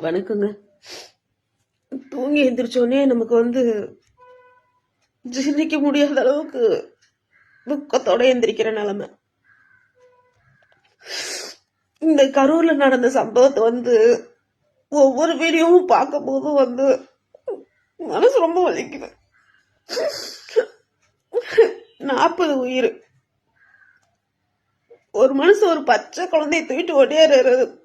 வணக்கங்க. தூங்கி எந்திரிச்சோடனே நமக்கு வந்து ஜீர்ணிக்க முடியாத அளவுக்கு துக்கத்தோட எந்திரிக்கிற நிலைமை. இந்த கரூர்ல நடந்த சம்பவத்தை வந்து ஒவ்வொரு வீடியோவும் பார்க்கும் போதும் வந்து மனசு ரொம்ப வலிக்குது. நாற்பது உயிர். ஒரு மனுஷன் ஒரு பச்சை குழந்தைய தூக்கிட்டு ஓடியாரு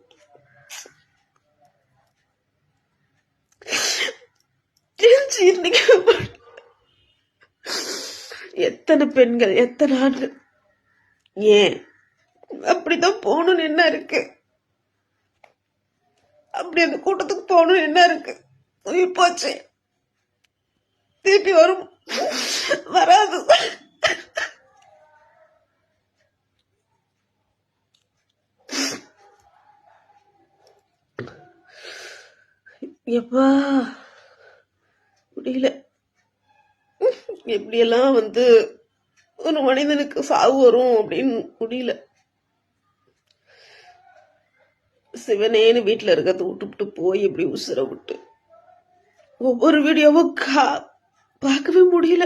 ஜீர்ணிக்க எத்தனை பெண்கள் எத்தனை ஆண்கள்? ஏன்? அப்படிதான் போகணும்னு என்ன இருக்கு? அப்படி அந்த கூட்டத்துக்கு போகணும்னு என்ன இருக்கு? உயிர் போச்சு. திருப்பி வரும். வராது. எப்பா முடியல. எப்படியெல்லாம் வந்து ஒரு மனிதனுக்கு சாவு வரும் அப்படின்னு முடியல. சிவனேன்னு வீட்டில் இருக்கிறத விட்டு விட்டு போய் இப்படி உசுர விட்டு ஒவ்வொரு வீடியோவும் கா பார்க்கவே முடியல.